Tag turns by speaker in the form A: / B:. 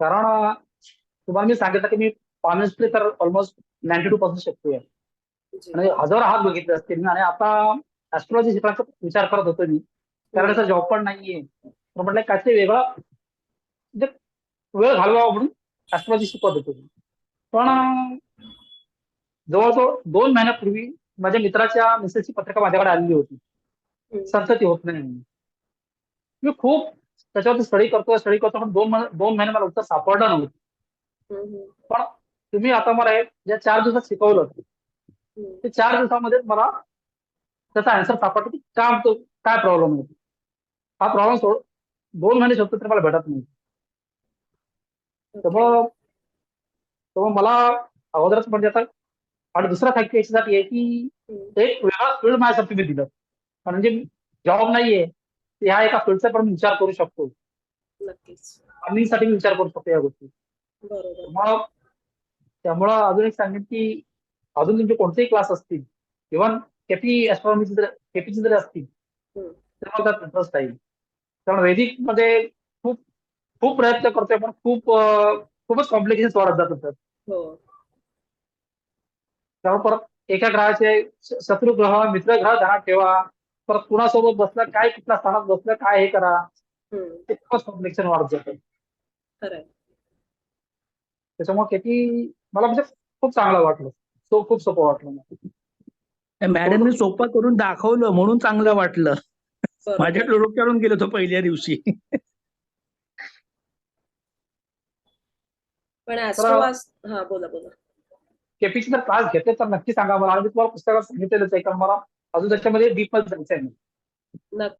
A: कारण तुम्हाला मी सांगितलं की मी ऑनेस्टली तर ऑलमोस्ट नाईन्टी टू पर्सेंट शिकतोय
B: जी.
A: आणि हजार हात बघितले असतील मी आणि आता ऍस्ट्रॉलॉजी शिकण्याचा विचार करत होतो मी कारण त्याचा जॉब पण नाहीये तर म्हटलं काहीतरी वेगळा म्हणजे वेळ घालवावा म्हणून ऍस्ट्रॉलॉजी शिकवत होतो मी पण जवळजवळ दोन महिन्यापूर्वी माझ्या मित्राच्या मिसेसची पत्रिका माझ्याकडे आलेली होती. संतती होत नाही. मी खूप त्याच्यावरती स्टडी करतोय स्टडी करतो पण दोन महिने दोन महिने मला उत्तर सापडलं नव्हतं.
B: हम्म, हम्म,
A: पण तुम्ही आता मला हे ज्या चार दिवसात शिकवलं
B: हम्म.
A: ते चार दिवसामध्ये मला त्याचा आन्सर सापडतो की का तो काय प्रॉब्लेम आहे? हा प्रॉब्लेम सोड दोन महिने शोधतो तरी मला भेटत नाही. त्यामुळं मला अगोदरच म्हणजे आता आणि दुसरा फॅक्ट याच्यासाठी आहे की. एक वेगळा फ़ील्ड माझ्यासाठी तुम्ही दिलं. म्हणजे जॉब नाहीये ह्या एका फील्डचा पण विचार करू शकतो. अर्निंगसाठी विचार करू शकतो या गोष्टी.
B: बरोबर.
A: त्यामुळं अजून एक सांगेन की अजून तुमचे कोणतेही क्लास असतील इव्हन केपी ऍस्ट्रॉनॉमीचे जर केपीचे जरी असतील. तर मला त्यात इंटरेस्ट आहे. कारण वैदिकमध्ये खूप खूप प्रयत्न करतोय पण खूप खूपच कॉम्प्लिकेशन वाढत जात होतं
B: हो.
A: त्यामुळे परत एका ग्रहाचे श- शत्रू ग्रह मित्र ग्रह ध्यानात ठेवा. परत कुणासोबत बसलं काय कुठल्या स्थानात बसलं काय हे करा. ते कॉम्प्लिकेशन वाढत जातं. त्याच्यामुळे केपी मला म्हणजे खूप चांगलं वाटलं. तो खूप सोपं वाटलं मला.
C: मॅडमने सोपं करून दाखवलं म्हणून चांगलं वाटलं. माझ्या डोक्यावरून गेलो तो पहिल्या दिवशी.
B: पण हा बोला बोला.
A: केपीचे जर क्लास घेतले तर नक्की सांगा मला. आणि मी तुम्हाला पुस्तकात सांगितलेलंच आहे कारण मला अजून त्याच्यामध्ये डीपमध्ये जायचं आहे
B: नक्की.